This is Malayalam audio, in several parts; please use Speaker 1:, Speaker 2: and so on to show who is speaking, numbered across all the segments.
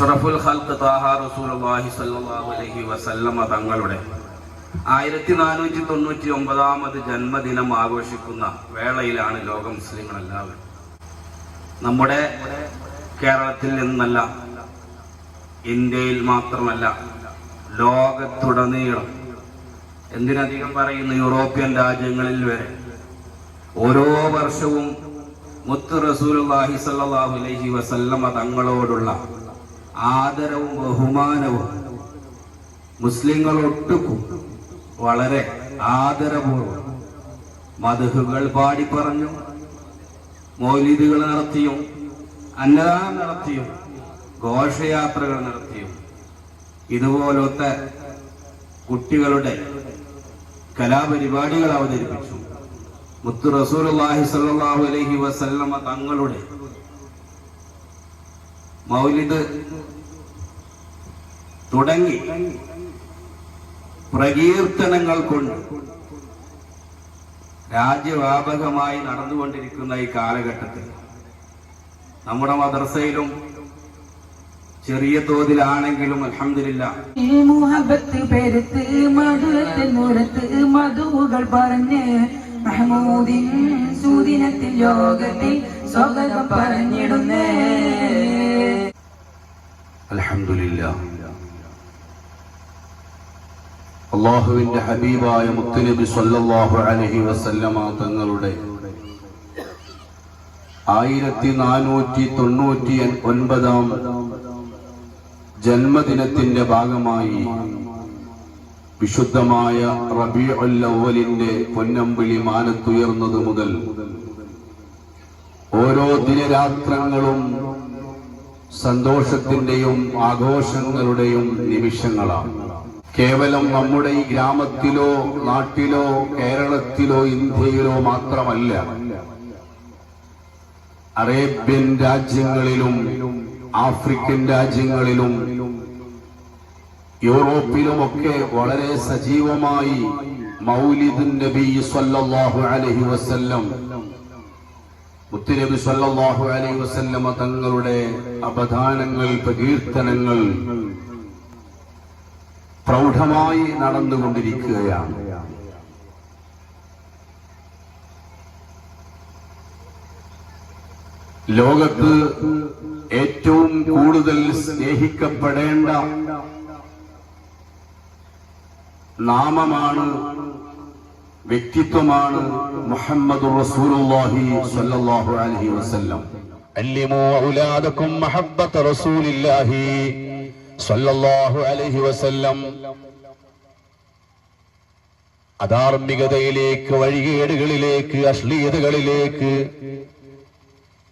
Speaker 1: അഷ്റഫുൽ ഖൽഖ് താഹ റസൂലുള്ളാഹി സ്വല്ലല്ലാഹു അലൈഹി വസല്ലമ തങ്ങളുടെ ആയിരത്തി നാനൂറ്റി തൊണ്ണൂറ്റി ഒമ്പതാമത് ജന്മദിനം ആഘോഷിക്കുന്ന വേളയിലാണ് ലോക മുസ്ലിങ്ങളെല്ലാവരും. നമ്മുടെ കേരളത്തിൽ നിന്നല്ല ഇന്ത്യയിൽ മാത്രമല്ല ലോകത്തുടനീളം എന്തിനധികം പറയുന്ന യൂറോപ്യൻ രാജ്യങ്ങളിൽ വരെ ഓരോ വർഷവും മുത്ത് റസൂലുള്ളാഹി സ്വല്ലല്ലാഹു അലൈഹി വസല്ലമ തങ്ങളോടുള്ള ആദരവും ബഹുമാനവും മുസ്ലിങ്ങൾ ഒട്ടുക്കും വളരെ ആദരപൂർവം മധുഹുകൾ പാടി പറഞ്ഞു മൗലിദുകൾ നടത്തിയും അന്നദാനം നടത്തിയും ഘോഷയാത്രകൾ നടത്തിയും. ഇതുപോലത്തെ കുട്ടികളുടെ കലാപരിപാടികൾ അവതരിപ്പിച്ചു. മുത്തു റസൂലുള്ളാഹി സല്ലാഹു അലൈഹി വസല്ലമ തങ്ങളുടെ മൗലിദ് തുടങ്ങി. പ്രകീർത്തനങ്ങൾ കൊണ്ട് രാജ്യവ്യാപകമായി നടന്നുകൊണ്ടിരിക്കുന്ന ഈ കാലഘട്ടത്തിൽ നമ്മുടെ മദ്രസയിലും ചെറിയ തോതിലാണെങ്കിലും അലഹമില്ല
Speaker 2: മുഹബത്ത് പെരുത്ത് മധുരത്തിൽ മുരത്ത് മധുവുകൾ പറഞ്ഞ് മഹമൂദിൻ സൂദിനത്തിൽ യോഗത്തിൽ സ്വാഗതം പറഞ്ഞിടുന്നേ.
Speaker 1: അള്ളാഹുവിന്റെ ഹബീബായ മുത്തുനബി സല്ലല്ലാഹു അലഹി വസല്ലമ തങ്ങളുടെ ആയിരത്തി നാനൂറ്റി തൊണ്ണൂറ്റി ഒൻപതാം ജന്മദിനത്തിന്റെ ഭാഗമായി വിശുദ്ധമായ റബി അവലിന്റെ പൊന്നമ്പിളി മാനത്തുയർന്നത് മുതൽ ഓരോ ദിനരാത്രങ്ങളും സന്തോഷത്തിന്റെയും ആഘോഷങ്ങളുടെയും നിമിഷങ്ങളാണ്. കേവലം നമ്മുടെ ഈ ഗ്രാമത്തിലോ നാട്ടിലോ കേരളത്തിലോ ഇന്ത്യയിലോ മാത്രമല്ല അറേബ്യൻ രാജ്യങ്ങളിലും ആഫ്രിക്കൻ രാജ്യങ്ങളിലും യൂറോപ്പിലുമൊക്കെ വളരെ സജീവമായി മൗലിദ് നബി സല്ലല്ലാഹു അലൈഹി വസല്ലം മുത്തുനബി സല്ലല്ലാഹു അലൈഹി വസല്ലമ തങ്ങളുടെ അപദാനങ്ങൾ പ്രകീർത്തനങ്ങൾ പ്രൗഢമായി നടന്നുകൊണ്ടിരിക്കുകയാണ്. ലോകത്ത് ഏറ്റവും കൂടുതൽ സ്നേഹിക്കപ്പെടേണ്ട നാമമാണ് വ്യക്തിത്വമാണ് മുഹമ്മദ് റസൂലുള്ളാഹി സല്ലല്ലാഹു അലൈഹി വസല്ലം.
Speaker 3: അല്ലിമു ഔലാദക്കും മഹബ്ബത റസൂലില്ലാഹി സല്ലല്ലാഹു അലൈഹി വസല്ലം. അധാർമികതയിലേക്ക് വഴികേടുകളിലേക്ക് അശ്ലീലതകളിലേക്ക്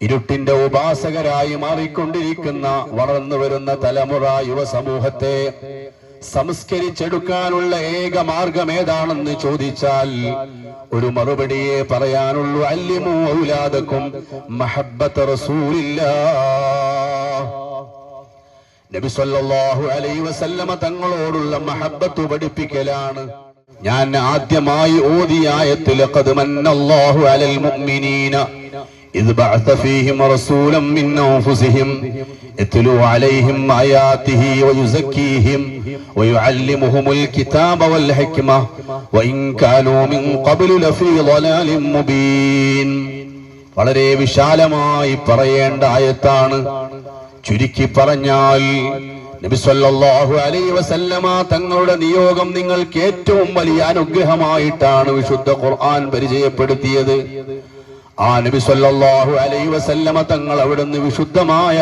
Speaker 3: ഇരുട്ടിന്റെ ഉപാസകരായി മാറിക്കൊണ്ടിരിക്കുന്ന വളർന്നു വരുന്ന തലമുറ യുവസമൂഹത്തെ സംസ്കരിച്ചെടുക്കാനുള്ള ഏക മാർഗം ഏതാണെന്ന് ചോദിച്ചാൽ ഒരു മറുപടിയെ പറയാനുള്ളൂ. അല്യമോ ഔലാദക്കും മഹബത്ത് റസൂലില്ല നബി സല്ലല്ലാഹു അലൈഹി വസല്ലമ തങ്ങളോടുള്ള മഹബത്ത് പഠിപ്പിക്കലാണ്. ഞാൻ ആദ്യമായി ഓതിയ ആയത്തിൽ ഖദ് മന്നല്ലാഹു അലൽ മുഅ്മിനീന. إذ بعث فيهم رسولا من أنفسهم يتلو عليهم آياته ويزكيهم ويعلمهم الكتاب والحكمة وإن كانوا من قبل لفي ضلال مبين വളരെ വിശാലമായി പറയേണ്ട ആയത്താണ് ചുരുക്കി പറഞ്ഞാൽ നബി സല്ലല്ലാഹു അലൈഹി വസല്ലമ തങ്ങളുടെ നിയോഗം നിങ്ങൾക്ക് ഏറ്റവും വലിയ അനുഗ്രഹമായിട്ടാണ് വിശുദ്ധ ഖുർആൻ പരിചയപ്പെടുത്തിയത് ആ നബി സല്ലല്ലാഹു അലൈഹി വസല്ലമ തങ്ങൾ അവിടുന്ന് വിശുദ്ധമായ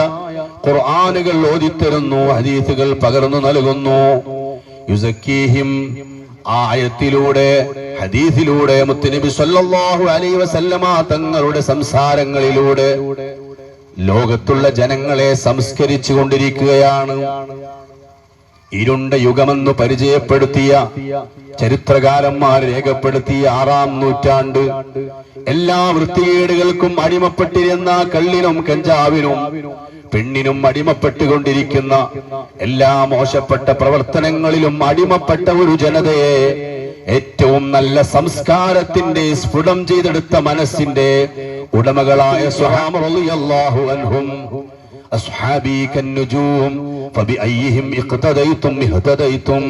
Speaker 3: ഖുർആനുകൾ ഓതിത്തരുന്നു ഹദീസുകൾ പകർന്നു നൽകുന്നു. യുസക്കീഹിം ആയത്തിലൂടെ ഹദീസിലൂടെ മുത്തുനബി സല്ലല്ലാഹു അലൈഹി വസല്ലമ തങ്ങളുടെ സംസാരങ്ങളിലൂടെ ലോകത്തുള്ള ജനങ്ങളെ സംസ്കരിച്ചു കൊണ്ടിരിക്കുകയാണ്. ഇരുണ്ട യുഗമെന്ന് പരിചയപ്പെടുത്തിയ ചരിത്രകാരന്മാർ രേഖപ്പെടുത്തിയ ആറാം നൂറ്റാണ്ട് എല്ലാ വൃത്തികേടുകൾക്കും അടിമപ്പെട്ടിരുന്ന കള്ളിനും കഞ്ചാവിനും പെണ്ണിനും അടിമപ്പെട്ടുകൊണ്ടിരിക്കുന്ന എല്ലാ മോശപ്പെട്ട പ്രവർത്തനങ്ങളിലും അടിമപ്പെട്ട ഒരു ജനതയെ ഏറ്റവും നല്ല സംസ്കാരത്തിന്റെ സ്ഫുടം ചെയ്തെടുത്ത മനസ്സിന്റെ ഉടമകളായ ഇഹ്തദൈതും.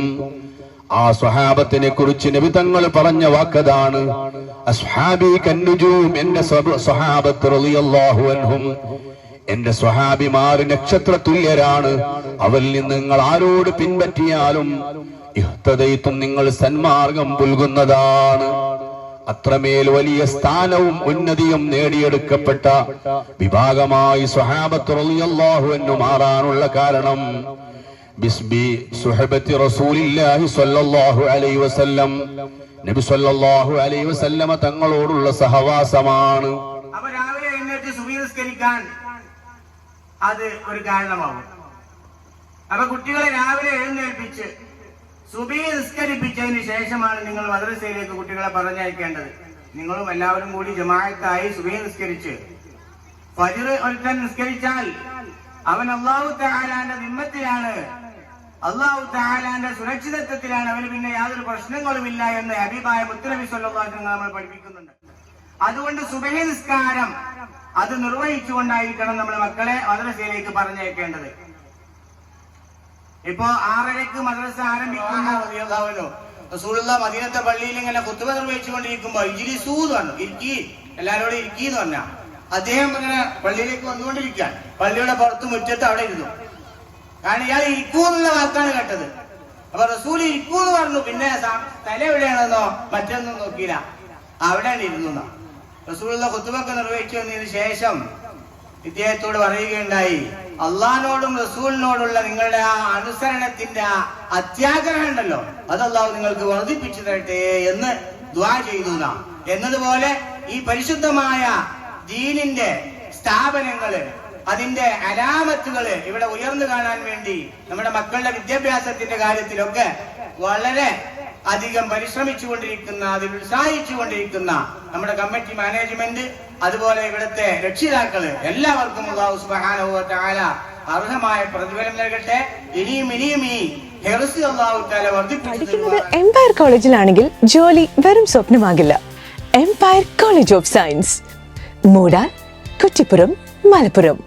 Speaker 3: ആ സ്വഹാബത്തിനെ കുറിച്ച് നബി തങ്ങൾ പറഞ്ഞ വാക്കതാണ് എന്റെ എന്റെ സ്വഹാബിമാർ നക്ഷത്ര തുല്യരാണ് അവരിൽ നിന്ന് നിങ്ങൾ ആരോട് പിൻപറ്റിയാലും ഇഹ്തദൈത്തും നിങ്ങൾ സന്മാർഗം പുൽകുന്നതാണ്. അത്രമേൽ വലിയ സ്ഥാനവും ഉന്നതിയും നേടിയെടുക്കപ്പെട്ട വിഭാഗമായി സ്വഹാബത്ത് റളിയല്ലാഹു അൻഹു മാറാനുള്ള കാരണം ബിസ്ബി സുഹബത്തി റസൂലില്ലാഹി സ്വല്ലല്ലാഹു അലൈഹി വസല്ലം. നബി സ്വല്ലല്ലാഹു അലൈഹി വസല്ലമ തങ്ങളോടുള്ള സഹവാസമാണ്.
Speaker 4: അപ്പൊ രാവിലെ എഴുന്നേറ്റ് സുബി നിസ്കരിക്കാൻ അത് ഒരു കാരണമാവും. അപ്പൊ കുട്ടികളെ രാവിലെ എഴുന്നേൽപ്പിച്ച് സുബി നിസ്കരിപ്പിച്ചതിന് ശേഷമാണ് നിങ്ങൾ മദ്രസയിലേക്ക് കുട്ടികളെ പറഞ്ഞയക്കേണ്ടത്. നിങ്ങളും എല്ലാവരും കൂടി ജമാഅത്തായി സുബി നിസ്കരിച്ച്. ഫജിർ ഒരുത്തൻ നിസ്കരിച്ചാൽ അവൻ അള്ളാഹു താലാന്റെ നിമ്മത്തിലാണ് അള്ളാഹു താലാന്റെ സുരക്ഷിതത്വത്തിലാണ് അവന് പിന്നെ യാതൊരു പ്രശ്നങ്ങളുമില്ല എന്ന് അഭിപ്രായ മുത്തനബി നമ്മൾ പഠിപ്പിക്കുന്നുണ്ട്. അതുകൊണ്ട് സുബഹി നിസ്കാരം അത് നിർവഹിച്ചുകൊണ്ടായിരിക്കണം നമ്മൾ മക്കളെ മദ്രസയിലേക്ക് പറഞ്ഞേക്കേണ്ടത് ഇപ്പോ ആറരയ്ക്ക് മദ്രസ ആരംഭിക്കുന്നു. റസൂലുള്ള മദീനത്തെ പള്ളിയിൽ ഇങ്ങനെ കുത്തുവ നിർവഹിച്ചുകൊണ്ടിരിക്കുമ്പോ ഇജിലിസൂ എന്ന് പറഞ്ഞു ഇരിക്കി എല്ലാരോടും ഇരിക്കി എന്ന് പറഞ്ഞ. അദ്ദേഹം ഇങ്ങനെ പള്ളിയിലേക്ക് വന്നുകൊണ്ടിരിക്കുക പള്ളിയുടെ പുറത്ത് മുറ്റത്ത് അവിടെ ഇരുന്നു. കാരണം ഇയാൾ ഇരിക്കൂ എന്നുള്ള വാക്കാണ് കേട്ടത്. അപ്പൊ റസൂൽ ഇരിക്കൂ എന്ന് പറഞ്ഞു പിന്നെ തല എവിടെയാണെന്നോ മറ്റൊന്നും നോക്കിയില്ല. അവിടെയാണ് ഇരുന്നു. റസൂലുള്ള കുത്തുബൊക്കെ നിർവഹിച്ചു വന്നതിന് ശേഷം ഇദ്ദേഹത്തോട് പറയുകയുണ്ടായി അള്ളഹാനോടും റസൂലിനോടുള്ള നിങ്ങളുടെ ആ അനുസരണത്തിന്റെ ആ അത്യാഗ്രഹം ഉണ്ടല്ലോ അത് അള്ളാഹു നിങ്ങൾക്ക് വർദ്ധിപ്പിച്ചു തരട്ടെ എന്ന് ദ്വാ ചെയ്തു എന്നതുപോലെ ഈ പരിശുദ്ധമായ ദീനിന്റെ സ്ഥാപനങ്ങൾ അതിന്റെ അലാമത്തുകൾ ഇവിടെ ഉയർന്നു കാണാൻ വേണ്ടി നമ്മുടെ മക്കളുടെ വിദ്യാഭ്യാസത്തിന്റെ കാര്യത്തിലൊക്കെ വളരെ അധികം പരിശ്രമിച്ചുകൊണ്ടിരിക്കുന്ന അതിൽ ഉത്സാഹിച്ചുകൊണ്ടിരിക്കുന്ന നമ്മുടെ കമ്മിറ്റി മാനേജ്മെന്റ് അതുപോലെ ഇവിടുത്തെ രക്ഷിതാക്കൾ എല്ലാവർക്കും വ അർഹമായ പ്രതിഫലം നൽകട്ടെ. ഇനിയും ഇനിയും ഈ
Speaker 5: പഠിക്കുന്നത് എംപയർ കോളേജിലാണെങ്കിൽ ജോലി വെറും സ്വപ്നമാകില്ല. എംപയർ കോളേജ് ഓഫ് സയൻസ് മൂടാൻ കുറ്റിപ്പുറം മലപ്പുറം.